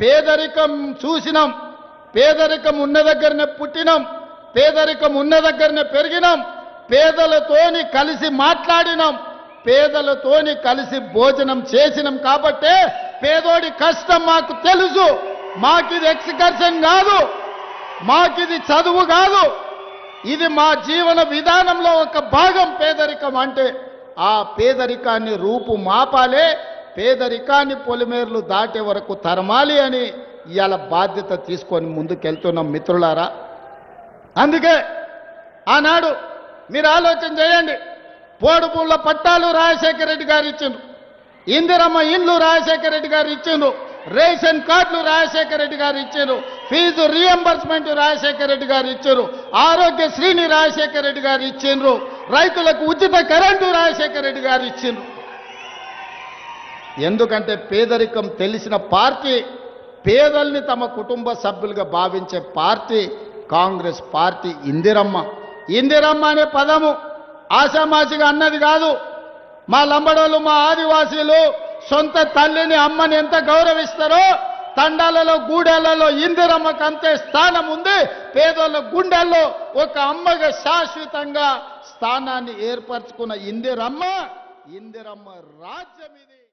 పేదరికం చూసినాం పేదరికం ఉన్న దగ్గరనే పుట్టినాం పేదరికం ఉన్న దగ్గరనే పెరిగినాం పేదలతోని కలిసి మాట్లాడినాం పేదలతోని కలిసి భోజనం చేసినాం కాబట్టే పేదోడి కష్టం మాకు తెలుసు. మాకిది ఎక్స్కర్షన్ కాదు మాకిది చదువు కాదు. ఇది మా జీవన విధానంలో ఒక భాగం పేదరికం అంటే ఆ పేదరికాన్ని రూపు మాపాలే పేదరికాన్ని పొలిమేర్లు దాటే వరకు తరమాలి అని ఇవాళ బాధ్యత తీసుకొని ముందుకెళ్తున్నాం మిత్రులారా. అందుకే ఆనాడు మీరు ఆలోచన చేయండి. పోడుపూళ్ళ పట్టాలు రాజశేఖర రెడ్డి గారు ఇచ్చిండ్రు. ఇందిరమ్మ ఇండ్లు రాజశేఖర రెడ్డి గారు ఇచ్చిండ్రు. రేషన్ కార్డులు రాజశేఖర రెడ్డి గారు ఇచ్చారు ఫీజు రియంబర్స్మెంట్ రాజశేఖర రెడ్డి గారు ఇచ్చారు ఆరోగ్యశ్రీని రాజశేఖర రెడ్డి గారు ఇచ్చిండ్రు. రైతులకు ఉచిత కరెంటు రాజశేఖర రెడ్డి గారు ఇచ్చిండ్రు. ఎందుకంటే పేదరికం తెలిసిన పార్టీ పేదల్ని తమ కుటుంబ సభ్యులుగా భావించే పార్టీ కాంగ్రెస్ పార్టీ ఇందిరమ్మ. ఇందిరమ్మ అనే పదము ఆశామాసిగా అన్నది కాదు. మా లంబడోళ్ళు మా ఆదివాసీలు సొంత తల్లిని అమ్మని ఎంత గౌరవిస్తారో తండాలలో గూడెలలో ఇందిరమ్మకు అంతే స్థానం ఉంది. పేదోళ్ళ గుండెల్లో ఒక అమ్మగా శాశ్వతంగా స్థానాన్ని ఏర్పరచుకున్న ఇందిరమ్మ ఇందిరమ్మ రాజ్యం ఇది.